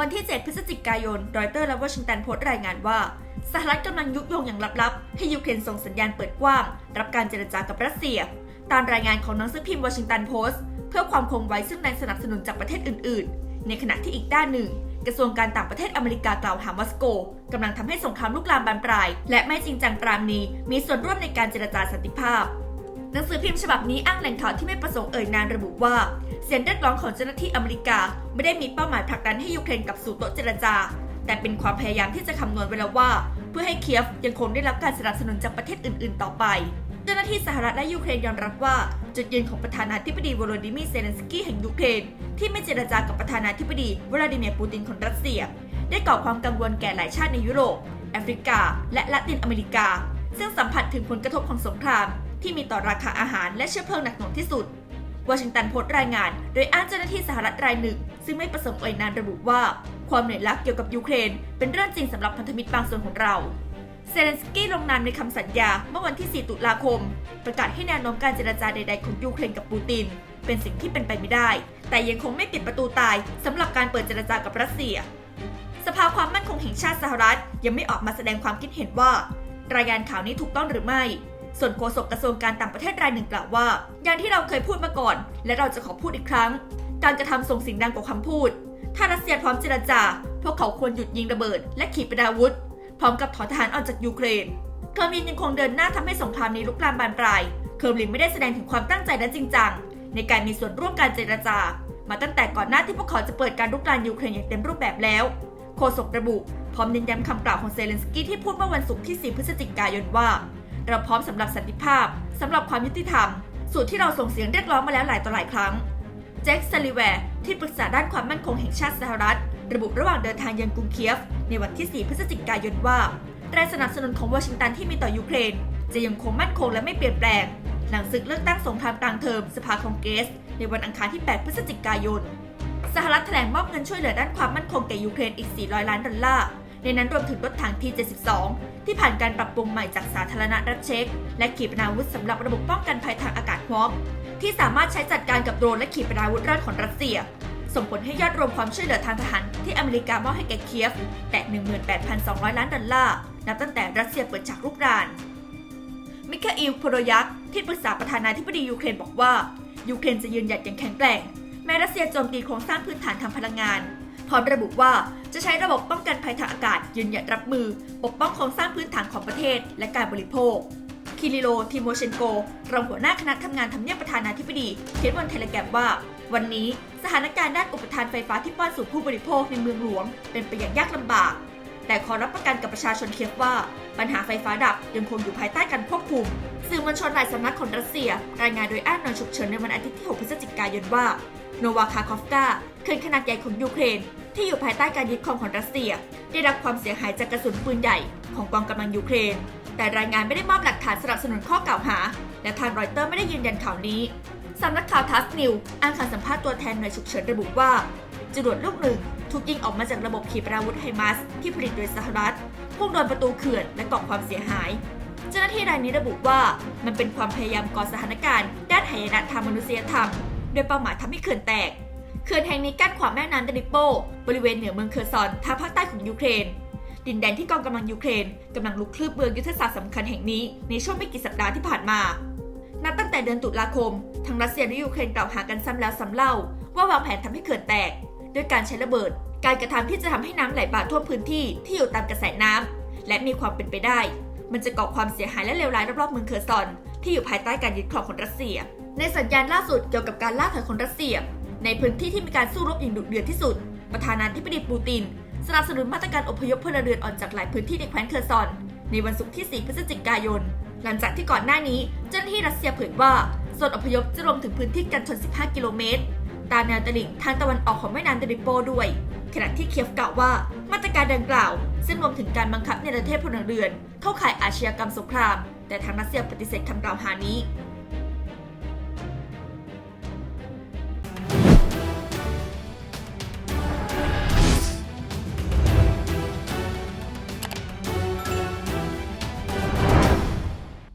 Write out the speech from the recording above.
วันที่ 7 พฤศจิกายน รอยเตอร์และวอชิงตันโพสต์รายงานว่า สหรัฐกำลังยุยงอย่างลับๆ ให้ยูเครนส่งสัญญาณเปิดกว้าง รับการเจรจากับรัสเซีย ตามรายงานของหนังสือพิมพ์วอชิงตันโพสต์เพื่อความคงไว้ซึ่งแรงสนับสนุนจากประเทศอื่นๆ ในขณะที่อีกด้านหนึ่ง กระทรวงการต่างประเทศอเมริกากล่าวหามอสโกกำลังทำให้สงครามลุกลามบานปลาย และไม่จริงจังปรามนี้ มีส่วนร่วมในการเจรจาสันติภาพหนังสือพิมพ์ฉบับนี้อ้างแหล่งข่าวที่ไม่ประสงค์เอ่ยนามระบุว่า เสียงเรียกร้องของเจ้าหน้าที่อเมริกา ไม่ได้มีเป้าหมายผลักดันให้ยูเครนกลับสู่โต๊ะเจรจา แต่เป็นความพยายามที่จะคำนวณไว้แล้วว่า เพื่อให้เคียฟยังคงได้รับการสนับสนุนจากประเทศอื่น ๆ ต่อไป เจ้าหน้าที่สหรัฐและยูเครนยอมรับว่า จุดยืนของประธานาธิบดีวโลดิมีร์เซเลนสกี้แห่งยูเครนที่ไม่เจรจากับประธานาธิบดีวลาดิเมียร์ปูตินของรัสเซีย ได้ก่อความกังวลแก่หลายชาติในยุโรปแอฟริกา และละตินอเมริกา ซึ่งสัมผัสถึงผลกระทบของสงคราม ที่มีต่อราคาอาหารและเชื้อเพลิงหนักหน่วงที่สุด วอชิงตันโพสต์รายงาน โดยอ้างเจ้าหน้าที่สหรัฐรายหนึ่ง ซึ่งไม่ประสงค์เอ่ยนามระบุว่า ความเหนื่อยล้าเกี่ยวกับยูเครน เป็นเรื่องจริงสำหรับพันธมิตรบางส่วนของเราเซเลนสกี้ลงนามในคำสัญญาเมื่อวันที่ 4 ตุลาคม ประกาศให้แนวโน้มการเจรจาใดๆของยูเครนกับปูติน เป็นสิ่งที่เป็นไปไม่ได้ แต่ยังคงไม่ปิดประตูตายสำหรับการเปิดเจรจากับรัสเซีย สภาความมั่นคงแห่งชาติสหรัฐยังไม่ออกมาแสดงความคิดเห็นว่า รายงานข่าวนี้ถูกต้องหรือไม่ ส่วนโฆษกกระทรวงการต่างประเทศรายหนึ่งกล่าวว่า อย่างที่เราเคยพูดมาก่อน และเราจะขอพูดอีกครั้ง การกระทำส่งสิ่งดังกว่าคำพูด ถ้ารัสเซียพร้อมเจรจา พวกเขาควรหยุดยิงระเบิด และขีปนาวุธ พร้อมกับถอนทหารออกจากยูเครน เคอร์มินยังคงเดินหน้าทำให้สงครามนี้ลุกลามบานปลาย เคอร์มินไม่ได้แสดงถึงความตั้งใจและจริงจังในการมีส่วนร่วมการเจรจา มาตั้งแต่ก่อนหน้าที่พวกเขาจะเปิดการลุกรานยูเครนอย่างเต็มรูปแบบแล้วโฆษกระบุพร้อมเน้นย้ำคำกล่าวของเซเลนสกี้ที่พูดเมื่อวันศุกร์ที่ 4 พฤศจิกายนว่า เราพร้อมสำหรับสันติภาพสำหรับความยุติธรรม สูตรที่เราส่งเสียงเรียกร้องมาแล้วหลายต่อหลายครั้งแจ็คซาลิแวร์ที่ปรึกษาด้านความมั่นคงแห่งชาติสหรัฐ ระบุระหว่างเดินทางยังกรุงเคียฟ ในวันที่ 4 พฤศจิกายนว่าแรงสนับสนุนของวอชิงตันที่มีต่อยูเครน จะยังคงมั่นคงและไม่เปลี่ยนแปลง หลังศึกเลือกตั้งสงครามกลางเทอมสภาคองเกรส ในวันอังคารที่ 8 พฤศจิกายน สหรัฐแถลงมอบเงินช่วยเหลือด้านความมั่นคงแก่ยูเครนอีก 400 ล้านดอลลาร์ ในนั้นรวมถึงรถถัง T-72 ที่ผ่านการปรับปรุงใหม่จากสาธารณรัฐเช็ก และขีปนาวุธสำหรับระบบป้องกันภัยทางอากาศฮอปที่สามารถใช้จัดการกับโดรนและขีปนาวุธราดของรัสเซีย ส่งผลให้ยอดรวมความช่วยเหลือทางทหารที่อเมริกามอบให้แก่เคียฟแตะ 18,200 ล้านดอลลาร์ นับตั้งแต่รัสเซียเปิดฉากรุกราน มิคาอิลโพโรยักที่ปรึกษาประธานาธิบดียูเครนบอกว่ายูเครนจะยืนหยัดอย่างแข็งแกร่งแม้รัสเซียโจมตีโครงสร้างพื้นฐานทางพลังงาน พร้อมระบุว่าจะใช้ระบบป้องกันภัยทางอากาศยืนหยัดรับมือ ปกป้องโครงสร้างพื้นฐานของประเทศ และการบริโภค คิริโล ทิโมเชนโก รองหัวหน้าคณะทำงานทำเนียบประธานาธิบดี เขียนบนเทเลแกรมว่า วันนี้สถานการณ์ด้านอุปทานไฟฟ้าที่ป้อนสู่ผู้บริโภคในเมืองหลวง เป็นไปอย่างยากลำบาก แต่ขอรับประกันกับประชาชนเคียฟว่า ปัญหาไฟฟ้าดับยังคงอยู่ภายใต้การควบคุมสื่อมวลชนหลายสำนักของรัสเซีย รายงานโดยอ้างหน่วยฉุกเฉินในวันอาทิตย์ที่ 6 พฤศจิกายนว่า โนวาคาคอฟกาเขื่อนขนาดใหญ่ของยูเครน ที่อยู่ภายใต้การยึดครองของรัสเซีย ได้รับความเสียหายจากกระสุนปืนใหญ่ของกองกำลังยูเครน แต่รายงานไม่ได้มอบหลักฐานสนับสนุนข้อกล่าวหา และทางรอยเตอร์ไม่ได้ยืนยันข่าวนี้สำนักข่าวทัสนิวอ้างคำสัมภาษณ์ตัวแทนหน่วยฉุกเฉินระบุว่าจรวดลูกหนึ่งถูกยิงออกมาจากระบบขีปนาวุธไฮมาสที่ผลิตโดยสหรัฐพุ่งโดนประตูเขื่อนและก่อความเสียหาย เจ้าหน้าที่รายนี้ระบุว่ามันเป็นความพยายามก่อสถานการณ์ ด้านหายนะทางมนุษยธรรม โดยเป้าหมายทำให้เขื่อนแตก ขื่อนแห่งนี้กั้นขวางแม่น้ำดนิโป บริเวณเหนือเมืองเคอร์ซอนทางภาคใต้ของยูเครน ดินแดนที่กองกำลังยูเครนกำลังลุกคลืบเมืองยุทธศาสตร์สำคัญแห่งนี้ในช่วงไม่กี่สัปดาห์ที่ผ่านมา นับตั้งแต่เดือนตุลาคม ทั้งรัสเซียและยูเครนกล่าวหากันซ้ำแล้วซ้ำเล่า ว่าวางแผนทำให้เขื่อนแตก ด้วยการใช้ระเบิด การกระทำที่จะทำให้น้ำไหลบ่าท่วมพื้นที่ที่อยู่ตามกระแสน้ำและมีความเป็นไปได้ มันจะก่อความเสียหายและเลวร้ายรอบๆเมืองเคอร์ซอน ที่อยู่ภายใต้การยึดครองของรัสเซีย ในสัญญาณล่าสุดเกี่ยวกับการล่าถอยของรัสเซีย ในพื้นที่ที่มีการสู้รบอย่างดุเดือดที่สุด ประธานาธิบดีปูติน สนับสนุนมาตรการอพยพพลเรือนออกจากหลายพื้นที่ในแคว้นเคอร์ซอน ในวันศุกร์ที่ 4 พฤศจิกายน หลังจากที่ก่อนหน้านี้เจ้าหน้าที่รัสเซียเผยว่าโซนอพยพจะรวมถึงพื้นที่กันชน 15 กิโลเมตร ตามแนวตลิ่งทางตะวันออกของแม่น้ำเดนิโปด้วย ขณะที่เคียฟกล่าวว่ามาตรการดังกล่าว ซึ่งรวมถึงการบังคับในประเทศพลเรือน เข้าข่ายอาชญากรรมสงคราม แต่ทางรัสเซียปฏิเสธคำกล่าวหานี้